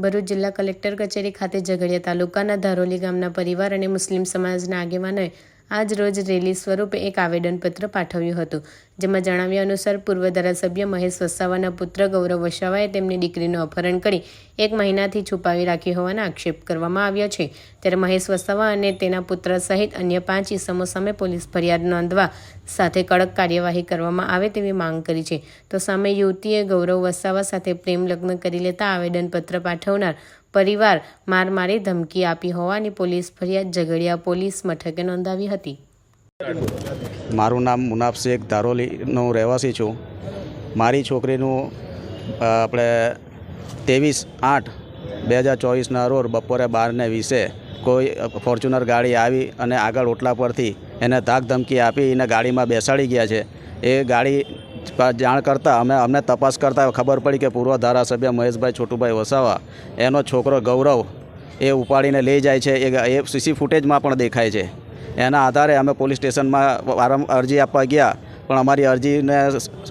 ભરૂચ જિલ્લા કલેક્ટર કચેરી ખાતે ઝઘડિયા તાલુકાના ધારોલી ગામના પરિવાર અને મુસ્લિમ સમાજના આગેવાનોએ આજ રોજ રેલી સ્વરૂપે એક આવેદનપત્ર પાઠવ્યું હતું, જેમાં જણાવ્યા અનુસાર પૂર્વ ધારાસભ્ય મહેશ વસાવાના પુત્ર ગૌરવ વસાવાએ તેમની દીકરીનું અપહરણ કરી એક મહિનાથી છુપાવી રાખી હોવાના આક્ષેપ કરવામાં આવ્યો છે. ત્યારે મહેશ વસાવા અને તેના પુત્ર સહિત અન્ય પાંચ ઇસમો સામે પોલીસ ફરિયાદ નોંધવા સાથે કડક કાર્યવાહી કરવામાં આવે તેવી માંગ કરી છે. તો સામે યુવતીએ ગૌરવ વસાવા સાથે પ્રેમ લગ્ન કરી લેતા આવેદનપત્ર પાઠવનાર પરિવાર માર મારી ધમકી આપી હોવાની પોલીસ ફરિયાદ ઝઘડિયા પોલીસ મથકે નોંધાવી હતી. મારું નામ મુનાફ શેખ ધારોલીનો રહેવાસી છું. મારી છોકરીનું આપણે ત્રેવીસ આઠ બે હજાર ચોવીસના રોજ બપોરે બારને વીસે કોઈ ફોર્ચ્યુનર ગાડી આવી અને આગળ ઓટલા પરથી એને ધાક ધમકી આપી એને ગાડીમાં બેસાડી ગયા છે. એ ગાડી જાણ કરતાં અમે, અમને તપાસ કરતાં ખબર પડી કે પૂર્વ ધારાસભ્ય મહેશભાઈ છોટુભાઈ વસાવા, એનો છોકરો ગૌરવ એ ઉપાડીને લઈ જાય છે. એ એ સીસી ફૂટેજમાં પણ દેખાય છે. એના આધારે અમે પોલીસ સ્ટેશનમાં વારંવાર અરજી આપવા ગયા, પણ અમારી અરજીને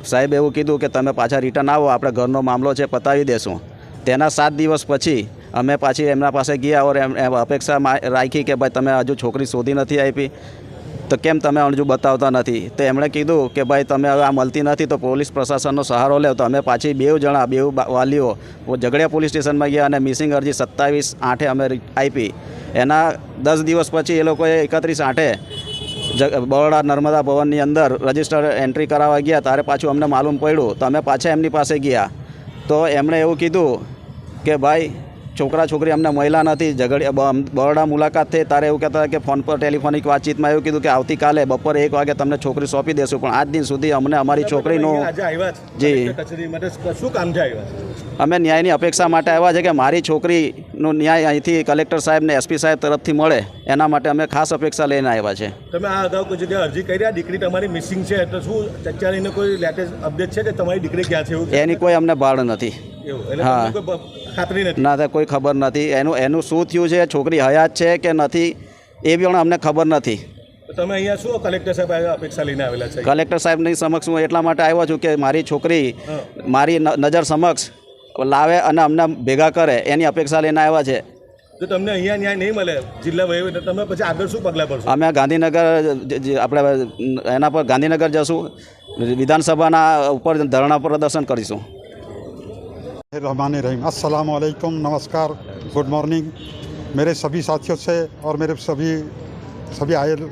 સાહેબ એવું કીધું કે તમે પાછા રિટર્ન આવો, આપણે ઘરનો મામલો છે, પતાવી દેશું. તેના સાત દિવસ પછી અમે પાછી એમના પાસે ગયા ઓર એમ અપેક્ષા રાખી કે ભાઈ તમે હજુ છોકરી શોધી નથી આપી. તો કેમ તમે હજુ બતાવતા નથી? તો એમણે કીધું કે ભાઈ, તમે હવે આ મળતી નથી, તો પોલીસ પ્રશાસનનો સહારો લેવ તો અમે પાછી બેવ જણા બેવ વાલીઓ ઝઘડિયા પોલીસ સ્ટેશનમાં ગયા અને મિસિંગ અરજી સત્તાવીસ આઠે અમે આપી. એના દસ દિવસ પછી એ લોકોએ એકત્રીસ આઠે બરોડા નર્મદા ભવનની અંદર રજિસ્ટર એન્ટ્રી કરાવવા ગયા. ત્યારે પાછું અમને માલુમ પડ્યું. તો અમે પાછા એમની પાસે ગયા. તો એમણે એવું કીધું કે ભાઈ છોકરા છોકરી અમને મહિલા નથી. ઝઘડિયા બ- બરોડા મુલાકાત થઈ. ત્યારે એવું કહેતા કે ફોન પર ટેલિફોનિક વાતચીતમાં એવું કીધું કે આવતીકાલે બપોરે એક વાગે તમને છોકરી સોંપી દેશું. પણ આજ દિન સુધી અમને અમારી છોકરીનું જી. અમે ન્યાયની અપેક્ષા માટે આવ્યા છે કે મારી છોકરીનો ન્યાય અહીંથી કલેક્ટર સાહેબને એસપી સાહેબ તરફથી મળે. એના માટે અમે ખાસ અપેક્ષા લઈને આવ્યા છે. તમે આ અગાઉ કોઈ જગ્યાએ અરજી કરી? દીકરી તમારી મિસિંગ છે. તો શું અત્યારે કોઈ લેટેસ્ટ અપડેટ છે કે તમારી દીકરી ક્યાં છે એની કોઈ અમને ભાડ નથી. હા. બ- ખાતરી નથી. ના કોઈ ખબર નથી. એનું એનું શું થયું છે? છોકરી હયાત છે કે નથી? એ પણ અમને ખબર નથી. તમે અહીંયા શું કલેક્ટર સાહેબ અપેક્ષા લઈને આવેલા છે? કલેક્ટર સાહેબની સમક્ષ હું એટલા માટે આવ્યો છું કે મારી છોકરી મારી નજર સમક્ષ લાવે અને અમને ભેગા કરે. એની અપેક્ષા લઈને આવ્યા છે. જો તમને અહીંયા ન્યાય નહીં મળે જિલ્લા વહીવટ તમે પછી આગળ શું પગલાં ભરશો? અમે ગાંધીનગર આપણે એના પર ગાંધીનગર જશું. વિધાનસભાના ઉપર ધરણા પ્રદર્શન કરીશું. रहमान रहीम अस्सलाम वालेकुम नमस्कार गुड मॉर्निंग। मेरे सभी साथियों से और मेरे सभी सभी आयल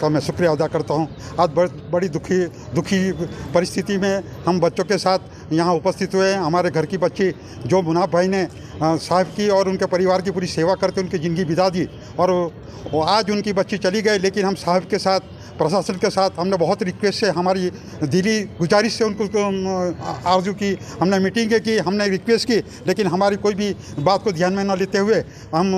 का मैं शुक्रिया अदा करता हूँ। आज बड़, बड़ी दुखी दुखी परिस्थिति में हम बच्चों के साथ यहाँ उपस्थित हुए हैं। हमारे घर की बच्ची जो मुनाफ भाई ने साहब की और उनके परिवार की पूरी सेवा करके उनकी ज़िंदगी बिता दी और आज उनकी बच्ची चली गई लेकिन हम साहब के साथ प्रशासन के साथ हमने बहुत रिक्वेस्ट से हमारी दिली गुजारिश से उनको आरज़ू की हमने मीटिंगें की हमने रिक्वेस्ट की लेकिन हमारी कोई भी बात को ध्यान में न लेते हुए हम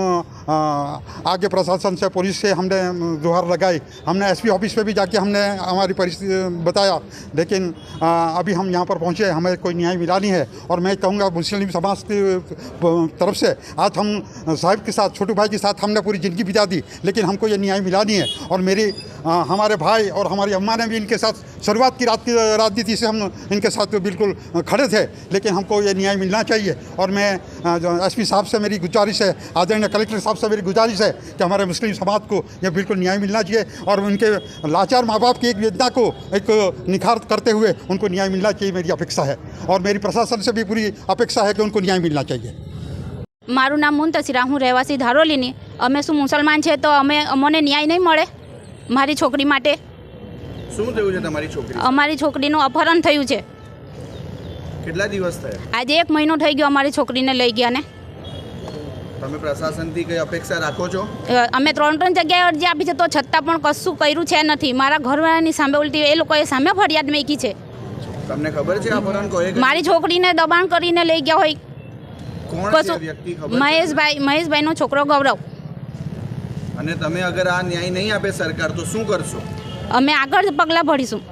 आगे प्रशासन से पुलिस से हमने गुहार लगाई। हमने एसपी ऑफ़िस पे भी जाके हमने हमारी परिस्थिति बताया। लेकिन अभी हम यहाँ पर पहुँचे हमें कोई न्याय मिला नहीं है। और मैं कहूँगा मुस्लिम समाज की तरफ़ से आज हम साहब के साथ छोटू भाई के साथ हमने पूरी ज़िंदगी बिता दी लेकिन हमको ये न्याय मिला नहीं है। और मेरी अ, हमारे भाई और हमारी अम्मा ने भी इनके साथ शुरुआत की रात की राजनीति से हम इनके साथ बिल्कुल खड़े थे लेकिन हमको ये न्याय मिलना चाहिए और मैं एस पी साहब से मेरी गुजारिश है आदरणीय कलेक्टर साहब से मेरी गुजारिश है कि हमारे मुस्लिम समाज को ये बिल्कुल न्याय मिलना चाहिए और उनके लाचार माँ बाप की एक वेदना को एक निखार करते हुए उनको न्याय मिलना चाहिए मेरी अपेक्षा है और मेरी प्रशासन से भी पूरी अपेक्षा है कि उनको न्याय मिलना चाहिए મારું નામ મુંતસિરા હું રહેવાસી ધારોલીની અમે શું મુસલમાન છે તો અમે અમને ન્યાય નહીં મળે મારી છોકરી માટે શું થયું છે તમારી છોકરી? અમારી છોકરીનું અપહરણ થયું છે. કેટલા દિવસ થયા? આજે એક મહિનો થઈ ગયો અમારી છોકરીને લઈ ગયા ને તમે પ્રશાસનથી કઈ અપેક્ષા રાખો છો? અમે ત્રણ ત્રણ જગ્યાએ અરજી આપી છે તો છતાં પણ કશું કર્યું છે નથી. મારા ઘરવાળાની સામે ઉલટી એ લોકોએ સામે ફરિયાદ મેકી છે. તમને ખબર છે અપહરણ કોએ મારી છોકરીને દબાણ કરીને લઈ ગયા હોય. કોણ છે વ્યક્તિ? ખબર મહેશભાઈ મહેશભાઈનો છોકરો ગૌરવ. અને તમે અગર આ ન્યાય નહીં આપે સરકાર, તો શું કરશો? અમે આગળ પગલાં ભરીશું.